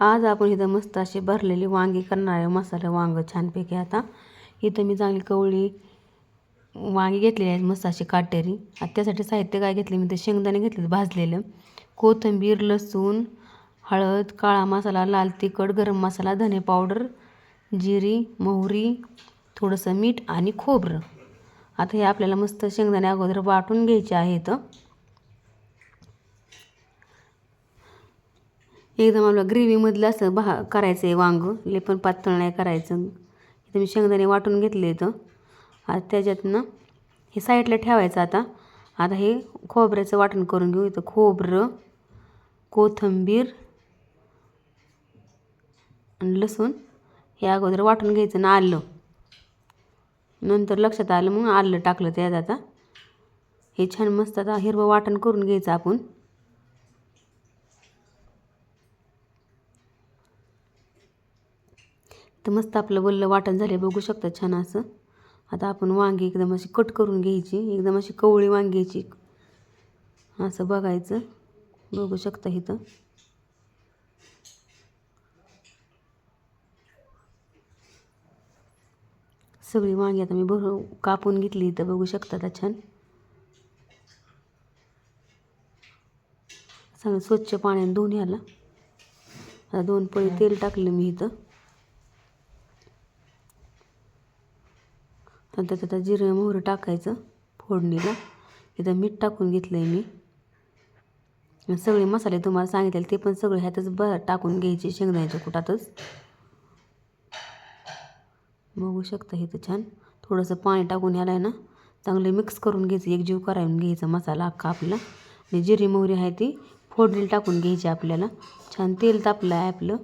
आज आपण इथं मस्त अशी भरलेली वांगी करणार आहे. मसाला वांगं छानपैकी आता. इथं मी चांगली कवळी वांगी घेतलेली आहेत मस्त अशी काटेरी. आता त्यासाठी साहित्य काय घेतले? मी ते शेंगदाणे घेतले भाजलेलं. कोथिंबीर लसूण हळद काळा मसाला लाल तिखट गरम मसाला धने पावडर जिरी मोहरी थोडंसं मीठ आणि खोबरं. आता हे आपल्याला मस्त शेंगदाणे अगोदर वाटून घ्यायचे आहेत. एकदम आपलं ग्रेव्हीमधलं असं भा करायचं आहे वांग लय पण पातळ नाही करायचं. इथं मी शेंगदाणे वाटून घेतले इथं. आता त्याच्यातनं हे साईडला ठेवायचं आता. आता हे खोबऱ्याचं वाटण करून घेऊ इथं. खोबरं कोथिंबीर आणि लसूण हे अगोदर वाटून घ्यायचं ना आलं. नंतर लक्षात आलं मग आलं टाकलं त्यात आता. हे छान मस्त आता हिरवं वाटण करून घ्यायचं आपण. तर मस्त आपलं वल्लं वाटण झाले बघू शकता छान असं. आता आपण वांगी एकदम अशी कट करून घ्यायची एकदम अशी कवळी वांग्याची. असं बघायचं बघू शकता इथं. सगळी वांगी आता मी भर कापून घेतली इथं बघू शकता आता छान. चांगलं स्वच्छ पाण्याने धुवून ह्याला आता दोन पळी तेल टाकलं मी इथं. आणि त्यात आता जिरं मोहरं टाकायचं फोडणीला. इथं मीठ टाकून घेतलं आहे मी सगळे मसाले तुम्हाला सांगितले ते पण सगळे ह्यातच ब टाकून घ्यायचे शेंगदाण्याच्या कुटातच. बघू शकता इथं छान. थोडंसं पाणी टाकून ह्याला आहे ना चांगलं मिक्स करून घ्यायचं एकजीव करायला घ्यायचा मसाला अख्खा आपला. आणि जिरी मोहरी आहे ती फोडणीला टाकून घ्यायची आपल्याला. छान तेल तापलं आहे आपलं.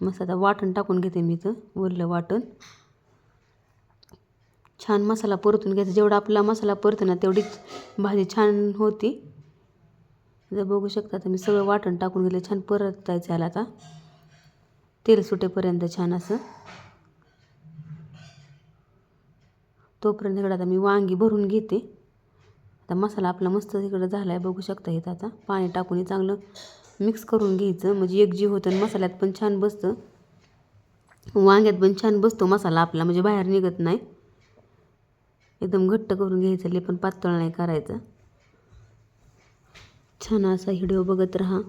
मस्त आता वाटण टाकून घेते मी इथं वरलं वाटण. छान मसाला परतून घ्यायचा. जेवढा आपला मसाला परतो ना तेवढीच भाजी छान होती. जर बघू शकता तर मी सगळं वाटण टाकून गेले छान परतायचं याला आता. तेल सुटेपर्यंत छान असं. तोपर्यंत इकडं आता मी वांगी भरून घेते. आता मसाला आपला मस्त इकडं झाला आहे बघू शकता इथं आता. पाणी टाकून चांगलं मिक्स करून घ्यायचं. म्हणजे एकजीव होतं आणि मसाल्यात पण छान बसतं. वांग्यात पण छान बसतो मसाला आपला म्हणजे बाहेर निघत नाही. एकदम घट्ट करून घ्यायचं ले पण पातळ नाही करायचं. छान असा व्हिडिओ बघत राहा.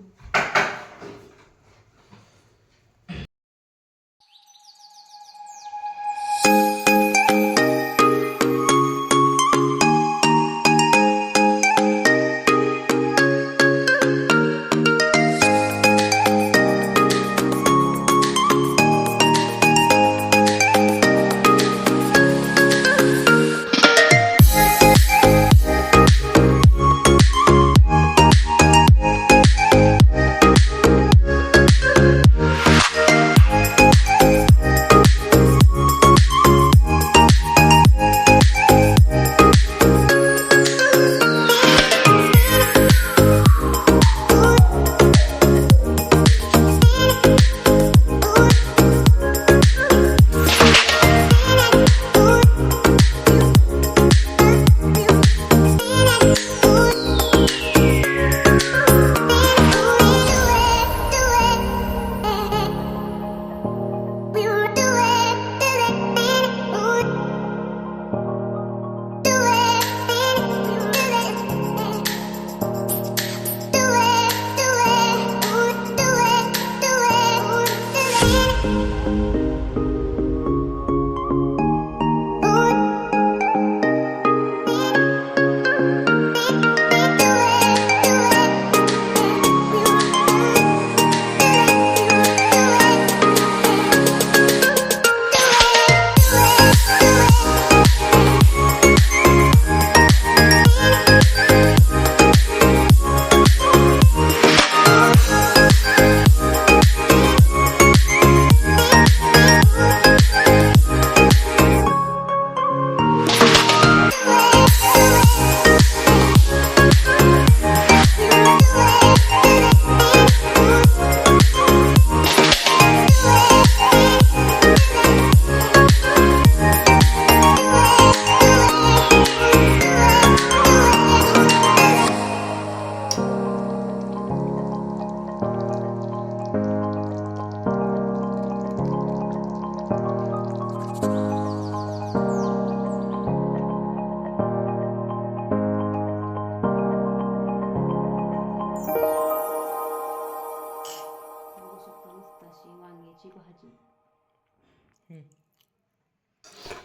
Bye.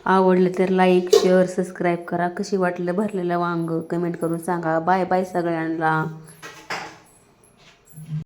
आवडलं तर लाईक शेअर सबस्क्राईब करा. कशी वाटलं भरलेलं वांग कमेंट करून सांगा. बाय बाय सगळ्यांना.